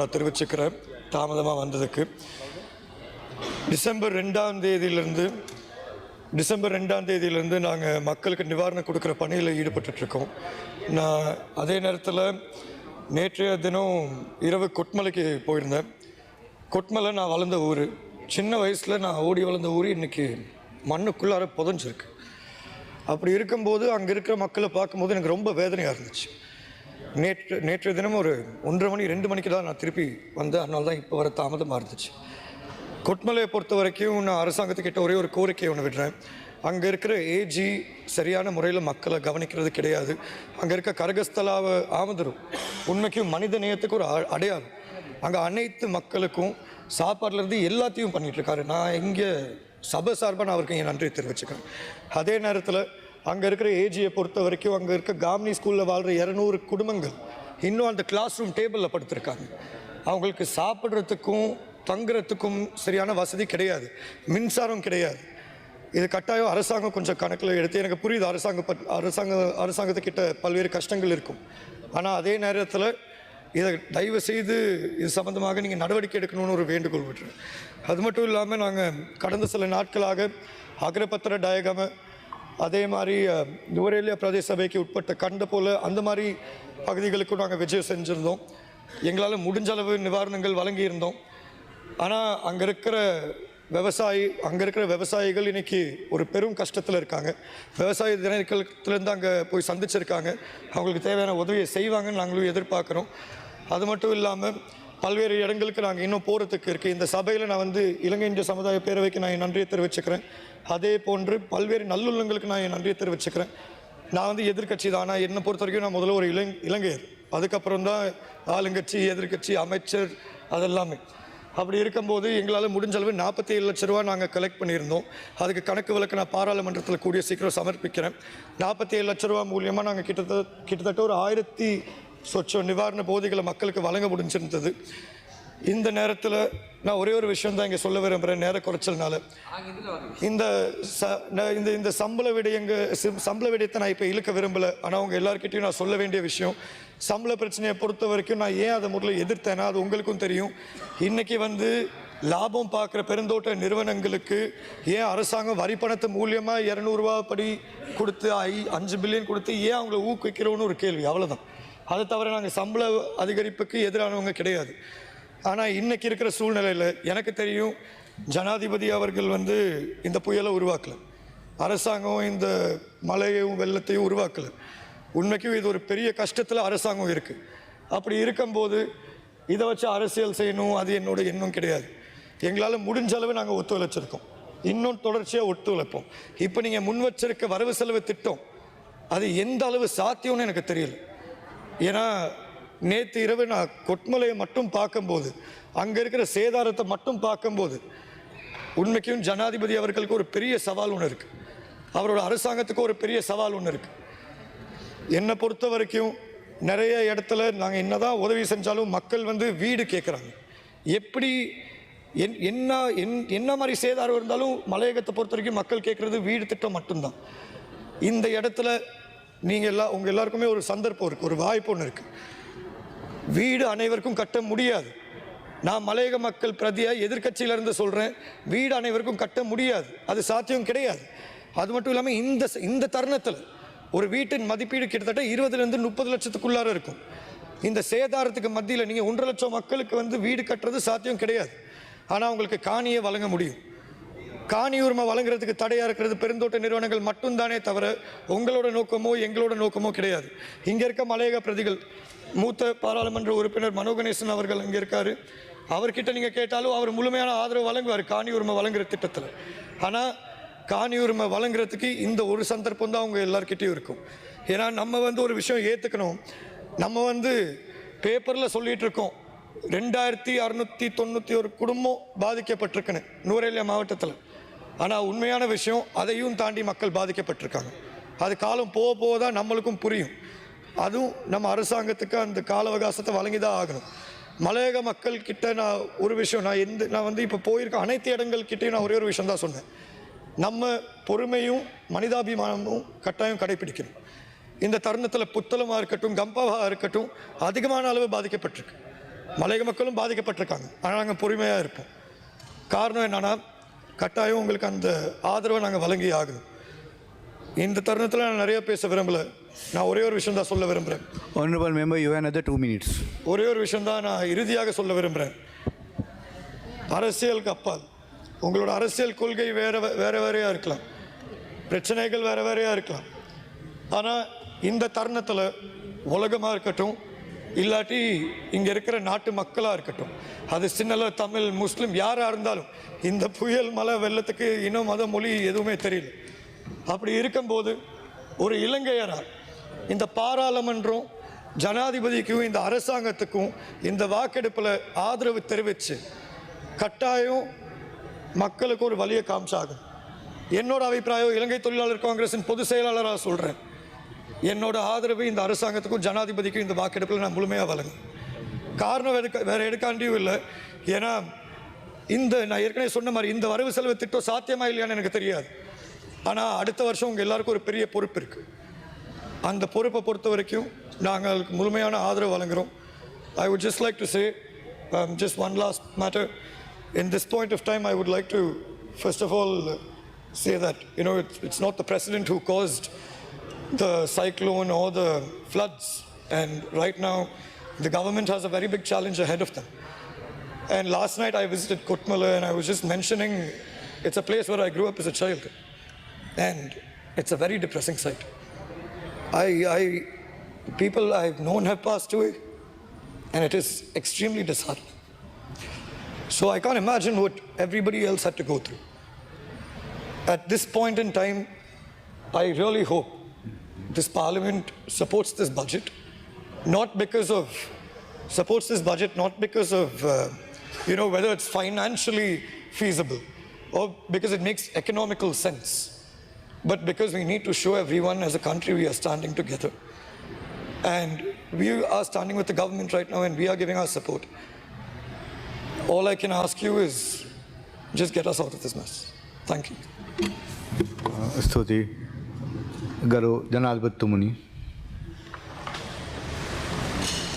நான் தெரிவிச்சுக்கிறேன். தாமதமாக வந்ததுக்கு. டிசம்பர் ரெண்டாம் தேதியிலிருந்து டிசம்பர் ரெண்டாம் தேதியிலேருந்து நாங்கள் மக்களுக்கு நிவாரணம் கொடுக்குற பணியில் ஈடுபட்டுருக்கோம் நான் அதே நேரத்தில் நேற்றைய தினம் இரவு கொட்மலைக்கு போயிருந்தேன். கொட்மலை நான் வளர்ந்த ஊர். சின்ன வயசில் நான் ஓடி வளர்ந்த ஊர் இன்றைக்கி மண்ணுக்குள்ளார புதஞ்சிருக்கு. அப்படி இருக்கும்போது அங்கே இருக்கிற மக்களை பார்க்கும்போது எனக்கு ரொம்ப வேதனையாக இருந்துச்சு. நேற்று நேற்று தினம் ஒரு ஒன்றரை மணி ரெண்டு மணிக்கு தான் நான் திருப்பி வந்தேன். அதனால தான் இப்போ வர தாமதமாக இருந்துச்சு கொட்மலையை பொறுத்த வரைக்கும் நான் அரசாங்கத்துக்கிட்ட ஒரே ஒரு கோரிக்கை ஒன்று விடுறேன். அங்கே இருக்கிற ஏஜி சரியான முறையில் மக்களை கவனிக்கிறது கிடையாது. அங்கே இருக்க கரகஸ்தலாவை ஆமதரும் உண்மைக்கும் மனித நேயத்துக்கு ஒரு அ- அடையாளம். அங்கே அனைத்து மக்களுக்கும் சாப்பாடுலேருந்து எல்லாத்தையும் பண்ணிகிட்ருக்காரு இருக்காரு. நான் இங்கே சபை சார்பாக நான் அவருக்கு என் நன்றியை தெரிவிச்சுக்கிறேன். அதே நேரத்தில் அங்கே இருக்கிற ஏஜியை பொறுத்த வரைக்கும் அங்கே இருக்க காமினி ஸ்கூலில் வாழ்கிற இரநூறு குடும்பங்கள் இன்னும் அந்த கிளாஸ் ரூம் டேபிளில் படுத்திருக்காங்க. அவங்களுக்கு சாப்பிட்றதுக்கும் தங்குறதுக்கும் சரியான வசதி கிடையாது. மின்சாரம் கிடையாது. இது கட்டாயம் அரசாங்கம் கொஞ்சம் கணக்கில் எடுத்து எனக்கு புரியுது அரசாங்க அரசாங்க அரசாங்கத்துக்கிட்ட பல்வேறு கஷ்டங்கள் இருக்கும். ஆனால் அதே நேரத்தில் இதை தயவு செய்து இது சம்மந்தமாக நீங்கள் நடவடிக்கை எடுக்கணும்னு ஒரு வேண்டுகோள் விட்டுறேன். அது மட்டும் இல்லாமல் நாங்கள் கடந்த சில நாட்களாக அக்ரபத்திர டயகம அதே மாதிரி அஹ், நுவரேலியா பிரதேச சபைக்கு உட்பட்ட கண்ட போல் அந்த மாதிரி பகுதிகளுக்கும் நாங்கள் விஜயம் செஞ்சுருந்தோம். எங்களால் முடிஞ்ச அளவு நிவாரணங்கள் வழங்கியிருந்தோம். ஆனால் அங்கே இருக்கிற விவசாயி அங்கே இருக்கிற விவசாயிகள் இன்னைக்கு ஒரு பெரும் கஷ்டத்தில் இருக்காங்க. விவசாய திணைக்களத்துலேருந்து அங்கே போய் சந்திச்சிருக்காங்க. அவங்களுக்கு தேவையான உதவியை செய்வாங்கன்னு நாங்களும் எதிர்பார்க்குறோம். அது மட்டும் இல்லாமல் பல்வேறு இடங்களுக்கு நாங்கள் இன்னும் போகிறதுக்கு இருக்குது இந்த சபையில் நான் வந்து இலங்கை இந்திய சமுதாய பேரவைக்கு நான் நன்றியை தெரிவிச்சுக்கிறேன். அதே போன்று பல்வேறு நல்லுள்ளங்களுக்கு நான் என் நன்றியை தெரிவிச்சுக்கிறேன். நான் வந்து எதிர்க்கட்சி தான். ஆனால் என்னை பொறுத்த வரைக்கும் நான் முதல்ல ஒரு இளங் இலங்கையர் அதுக்கப்புறம் தான் ஆளுங்கட்சி எதிர்க்கட்சி அமைச்சர் அதெல்லாமே. அப்படி இருக்கும்போது எங்களால் முடிஞ்ச அளவு நாற்பத்தி ஏழு லட்ச ரூபா நாங்கள் கலெக்ட் பண்ணியிருந்தோம். அதுக்கு கணக்கு விளக்கு நான் பாராளுமன்றத்தில் கூடிய சீக்கிரம் சமர்ப்பிக்கிறேன். நாற்பத்தி ஏழு லட்ச ரூபா மூலியமாக நாங்கள் கிட்டத்தட்ட கிட்டத்தட்ட ஒரு ஆயிரத்தி சொச்சம் நிவாரண போதைகளை மக்களுக்கு வழங்க முடிஞ்சிருந்தது. இந்த நேரத்தில் நான் ஒரே ஒரு விஷயம் தான் இங்கே சொல்ல விரும்புகிறேன் நேர குறைச்சல்னால. இந்த ச- நான் இந்த இந்த சம்பள விடயங்க சம்பள விடயத்தை நான் இப்போ இழுக்க விரும்பலை. ஆனால் உங்கள் எல்லாருக்கிட்டையும் நான் சொல்ல வேண்டிய விஷயம் சம்பள பிரச்சனையை பொறுத்த வரைக்கும் நான் ஏன் அதை முதல்ல எதிர்த்தேன்னா அது உங்களுக்கும் தெரியும். இன்றைக்கி வந்து லாபம் பார்க்குற பெருந்தோட்ட நிறுவனங்களுக்கு ஏன் அரசாங்கம் வரி பணத்தை மூலியமாக இரநூறுவா படி கொடுத்து ஐ அஞ்சு பில்லியன் கொடுத்து ஏன் அவங்கள ஊக்குவிக்கிறோன்னு ஒரு கேள்வி அவ்வளோதான் அதை தவிர நாங்கள் சம்பள அதிகரிப்புக்கு எதிரானவங்க கிடையாது. ஆனால் இன்றைக்கி இருக்கிற சூழ்நிலையில் எனக்கு தெரியும் ஜனாதிபதி அவர்கள் வந்து இந்த புயலை உருவாக்கல. அரசாங்கம் இந்த மலையையும் வெள்ளத்தையும் உருவாக்கல. உண்மைக்கும் இது ஒரு பெரிய கஷ்டத்தில் அரசாங்கம் இருக்குது அப்படி இருக்கும்போது இதை வச்சு அரசியல் செய்யணும் அது என்னோட எண்ணம் கிடையாது. எங்களால் முடிஞ்ச அளவு நாங்கள் ஒத்துழைச்சிருக்கோம். இன்னும் தொடர்ச்சியாக ஒத்துழைப்போம். இப்போ நீங்கள் முன் வச்சிருக்க வரவு செலவு திட்டம் அது எந்த அளவு சாத்தியம்னு எனக்கு தெரியல. ஏன்னா நேற்று இரவு நான் கொட்மலையை மட்டும் பார்க்கும்போது அங்கே இருக்கிற சேதாரத்தை மட்டும் பார்க்கும்போது உண்மைக்கும் ஜனாதிபதி அவர்களுக்கு ஒரு பெரிய சவால் ஒன்று இருக்குது அவரோட அரசாங்கத்துக்கு ஒரு பெரிய சவால் ஒன்று இருக்குது என்னை பொறுத்த வரைக்கும் நிறைய இடத்துல நாங்கள் என்னதான் உதவி செஞ்சாலும் மக்கள் வந்து வீடு கேட்குறாங்க எப்படி என் என்ன என் என்ன மாதிரி சேதாரம் இருந்தாலும் மலையகத்தை பொறுத்த வரைக்கும் மக்கள் கேட்குறது வீடு திட்டம் மட்டும்தான். இந்த இடத்துல நீங்கள் எல்லா உங்கள் எல்லாருக்குமே ஒரு சந்தர்ப்பம் இருக்குது ஒரு வாய்ப்பு ஒன்று இருக்குது வீடு அனைவருக்கும் கட்ட முடியாது. நான் மலையக மக்கள் பிரதியாக எதிர்க்கட்சியிலேருந்து சொல்கிறேன் வீடு அனைவருக்கும் கட்ட முடியாது. அது சாத்தியம் கிடையாது. அது மட்டும் இல்லாமல் இந்த இந்த தருணத்தில் ஒரு வீட்டின் மதிப்பீடு கிட்டத்தட்ட இருபதுலேருந்து முப்பது லட்சத்துக்குள்ளார இருக்கும். இந்த சேதாரத்துக்கு மத்தியில் நீங்கள் ஒன்றரை லட்சம் மக்களுக்கு வந்து வீடு கட்டுறது சாத்தியம் கிடையாது. ஆனால் உங்களுக்கு காணியை வழங்க முடியும். காணி உரிமை வழங்குறதுக்கு தடையாக இருக்கிறது பெருந்தோட்ட நிறுவனங்கள் மட்டும்தானே தவிர உங்களோட நோக்கமோ எங்களோட நோக்கமோ கிடையாது. இங்கே இருக்க மலையக பிரதிகள் மூத்த பாராளுமன்ற உறுப்பினர் மனோகணேசன் அவர்கள் இங்கே இருக்காரு. அவர்கிட்ட நீங்கள் கேட்டாலும் அவர் முழுமையான ஆதரவு வழங்குவார் காணி உரிமை வழங்குற திட்டத்தில். ஆனால் காணி உரிமை வழங்குறதுக்கு இந்த ஒரு சந்தர்ப்பம் தான் அவங்க எல்லார்கிட்டையும் இருக்கும். ஏன்னா நம்ம வந்து ஒரு விஷயம் ஏற்றுக்கணும் நம்ம வந்து பேப்பரில் சொல்லிகிட்ருக்கோம் இருக்கோம். ரெண்டாயிரத்தி அறுநூற்றி தொண்ணூற்றி ஒரு குடும்பம் பாதிக்கப்பட்டிருக்குன்னு நூரேலியா மாவட்டத்தில். ஆனால் உண்மையான விஷயம் அதையும் தாண்டி மக்கள் பாதிக்கப்பட்டிருக்காங்க. அது காலம் போக போக தான் நம்மளுக்கும் புரியும். அதுவும் நம்ம அரசாங்கத்துக்கு அந்த கால அவகாசத்தை வழங்கி தான் ஆகணும். மலையக மக்கள் கிட்ட நான் ஒரு விஷயம் நான் எந்த நான் வந்து இப்போ போயிருக்க அனைத்து இடங்கள் கிட்டேயும் நான் ஒரே ஒரு விஷயம் தான் சொன்னேன். நம்ம பொறுமையும் மனிதாபிமானமும் கட்டாயம் கடைபிடிக்கணும் இந்த தருணத்தில் புத்தளமாக இருக்கட்டும் கம்பாவாக இருக்கட்டும் அதிகமான அளவு பாதிக்கப்பட்டிருக்கு. மலையக மக்களும் பாதிக்கப்பட்டிருக்காங்க. ஆனால் நாங்கள் பொறுமையாக இருப்போம். காரணம் என்னன்னா கட்டாயம் உங்களுக்கு அந்த ஆதரவை நாங்கள் வழங்கி ஆகணும். இந்த தருணத்தில் நான் நிறைய பேச விரும்பல. நான் ஒரே ஒரு விஷயம் தான் சொல்ல விரும்புகிறேன் member, you have another two minutes. ஒரே ஒரு விஷயம் தான் நான் இறுதியாக சொல்ல விரும்புகிறேன் அரசியலுக்கு அப்பால் உங்களோட அரசியல் கொள்கை வேற வேற வேறையாக இருக்கலாம். பிரச்சனைகள் வேற வேறையாக இருக்கலாம். ஆனால் இந்த தருணத்தில் உலகமாக இருக்கட்டும் இல்லாட்டி இங்கே இருக்கிற நாட்டு மக்களாக இருக்கட்டும். அது சின்னல தமிழ் முஸ்லீம் யாராக இருந்தாலும் இந்த புயல் மலை வெள்ளத்துக்கு இனம் மத மொழி எதுவுமே தெரியல. அப்படி இருக்கும்போது ஒரு இலங்கையராக இந்த பாராளுமன்றம் ஜனாதிபதிக்கும் இந்த அரசாங்கத்துக்கும் இந்த வாக்கெடுப்பில் ஆதரவு தெரிவித்து கட்டாயம் மக்களுக்கு ஒரு வழியை காமிச்சாகும் என்னோட அபிப்பிராயம் இலங்கை தொழிலாளர் காங்கிரஸின் பொதுச் செயலாளராக சொல்கிறேன் என்னோட ஆதரவு இந்த அரசாங்கத்துக்கும் ஜனாதிபதிக்கும் இந்த வாக்கெடுப்பில் நான் முழுமையாக வழங்கும் காரணம் எடுக்க வேறு எடுக்காண்டியும் இல்லை. ஏன்னா இந்த நான் ஏற்கனவே சொன்ன மாதிரி இந்த வரவு செலவு திட்டம் சாத்தியமா இல்லையான்னு எனக்கு தெரியாது. ஆனால் அடுத்த வருஷம் உங்கள் எல்லாருக்கும் ஒரு பெரிய பொறுப்பு இருக்குது அந்த பொறுப்பை பொறுத்த வரைக்கும் நாங்கள் முழுமையான ஆதரவு வழங்குகிறோம் I would just like to say just one last matter in this point of time I would like to first of all say that you know it's it's not the president who caused the cyclone or the floods and right now the government has a very big challenge ahead of them and last night i visited kutmala and i was just mentioning it's a place where i grew up as a child and it's a very depressing sight I, I, people I've known have passed away, and it is extremely disheartening. So I can't imagine what everybody else had to go through. At this point in time, I really hope this parliament supports this budget, not because of, supports this budget not because of, uh, you know, whether it's financially feasible or because it makes economical sense, but because we need to show everyone as a country we are standing together. And we are standing with the government right now and we are giving our support. All I can ask you is just get us out of this mess. Thank you. Uh, गरो जनाधिपत्य मुनि